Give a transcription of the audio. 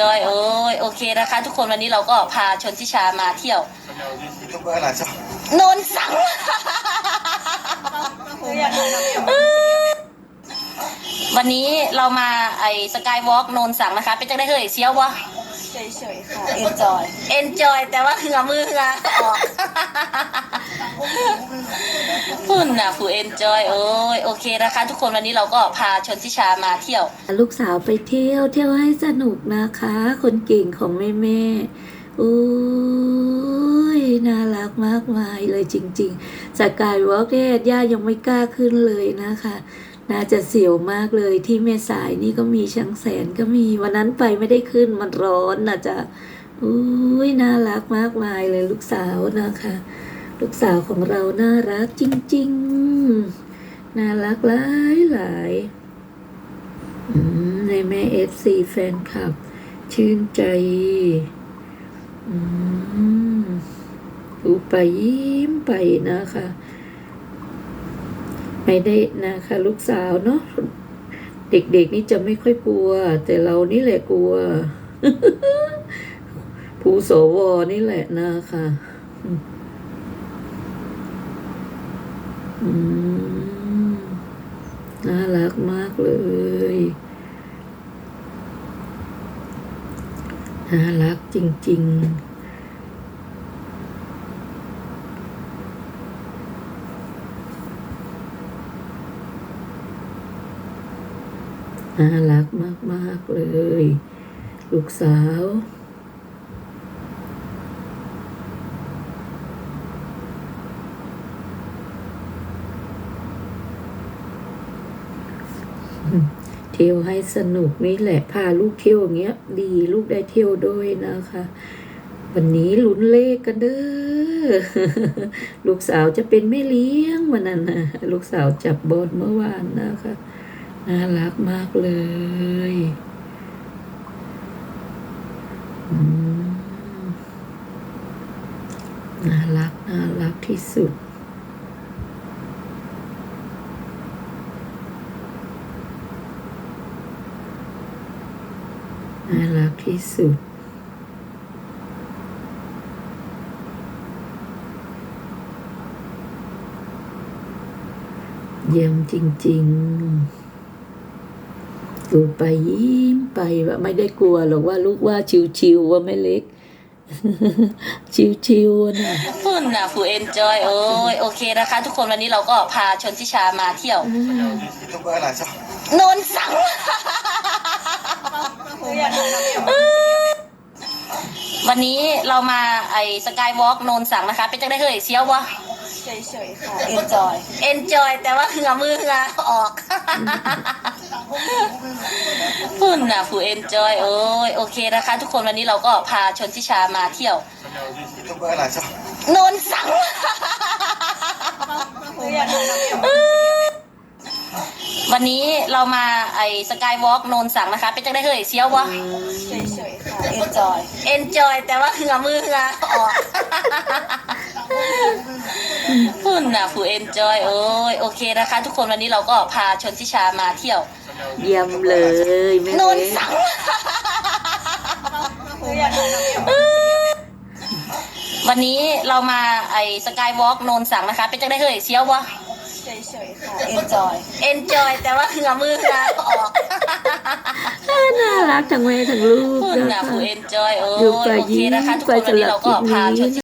จอยโอ้ยโอเคนะคะ ทุกคนวันนี้เราก็พาชนทิชามาเที่ยวยูทูบเบอร์หลายช่องโนนสังวันนี้เรามาไอ้สกายวอล์กโนนสังนะคะ เป็นจังได้เฮ้ยเชียววะเฉยๆค่ะ enjoy เอนจอยแต่ว่าเหงือมือเหงือออก พุ่นน่ะผู้เอนจอยโอ้ยโอเคนะคะ ทุกคนวันนี้เราก็พาชนทิชามาเที่ยว ลูกสาวไปเที่ยวเที่ยวให้สนุกนะคะ คนเก่งของแม่แม่อุ้ยน่ารักมากมายเลยจริงๆสกายวอล์กเนี่ยย่ายังไม่กล้าขึ้นเลยนะคะ น่าจะเสียวมากเลยที่แม่สายนี่ก็มีช้างแสนก็มีวันนั้นไปไม่ได้ขึ้นมันร้อนนะจ๊ะอุ้ยน่ารักมากมายเลยลูกสาวนะคะ ลูกสาวของเราน่ารักจริง ๆ น่ารักหลายหลายๆในแม่เอฟซีแฟนคลับ ชื่นใจอืมดูไปยิ้มไปนะคะ ไม่ได้นะคะ ลูกสาวเนาะเด็กๆนี่จะไม่ค่อยกลัว แต่เรานี่แหละกลัว ผู้สวนี่แหละนะคะอืม น่ารักมากเลย น่ารักจริง ๆน่ารักมาก ๆ เลย ลูกสาว เที่ยวให้สนุกนี่แหละพาลูกเที่ยวอย่างเงี้ย ดีลูกได้เที่ยวด้วยนะคะ วันนี้ลุ้นเลขกันเด้อลูกสาวจะเป็นแม่เลี้ยงวันนั้นนะลูกสาวจับบอลเมื่อวานนะคะน่ารักมากเลยน่ารักน่ารักที่สุด น่ารักที่สุด เยี่ยมจริง ๆ ดูไปยิ้มไปว่าไม่ได้กลัวหรอกว่าลูกว่าชิวๆว่าไม่เล็ก ชิวๆนะพุ่นน่ะผู้เอนจอยโอ้ยโอเคนะคะ ทุกคนวันนี้เราก็พาชนทิชามาเที่ยวยูทูบเบอร์หลายช่องโนนสัง วันนี้เรามาไอ้สกายวอล์กโนนสังนะคะ เป็นจังได้เฮ้ยเชียววะเฉยๆค่ะ enjoy เอนจอยแต่ว่าเหงือมือเหงือออกพุ่นน่ะผู้เอนจอยโอ้ยโอเคนะคะ ทุกคนวันนี้เราก็พาชนทิชามาเที่ยวยูทูบเบอร์หลายช่องโนนสัง วันนี้เรามาไอ้สกายวอล์กโนนสังนะคะ เป็นจังได้เฮ้ยเชียววะเฉยๆค่ะ enjoy เอนจอยแต่ว่าเหงือมือเหงือออกพุ่นน่ะผู้เอนจอยโอ้ยโอเคนะคะ ทุกคนวันนี้เราก็พาชนทิชามาเที่ยว เยี่ยมเลยแม่โนนเล็กสังวันนี้เรามาไอ้สกายวอล์กโนนสังนะคะ เป็นจังได้เฮ้ยเชียววะ เฉยๆค่ะ enjoy เอนจอยแต่ว่าเหงือมือเหงือออกน่ารักทั้งแม่ทั้งลูกพุ่นนะน่ะคะผู้เอนจอยโอ้อยู่ยไปโอเคนะคะทุกคนวันนี้เราก็พาชนทิ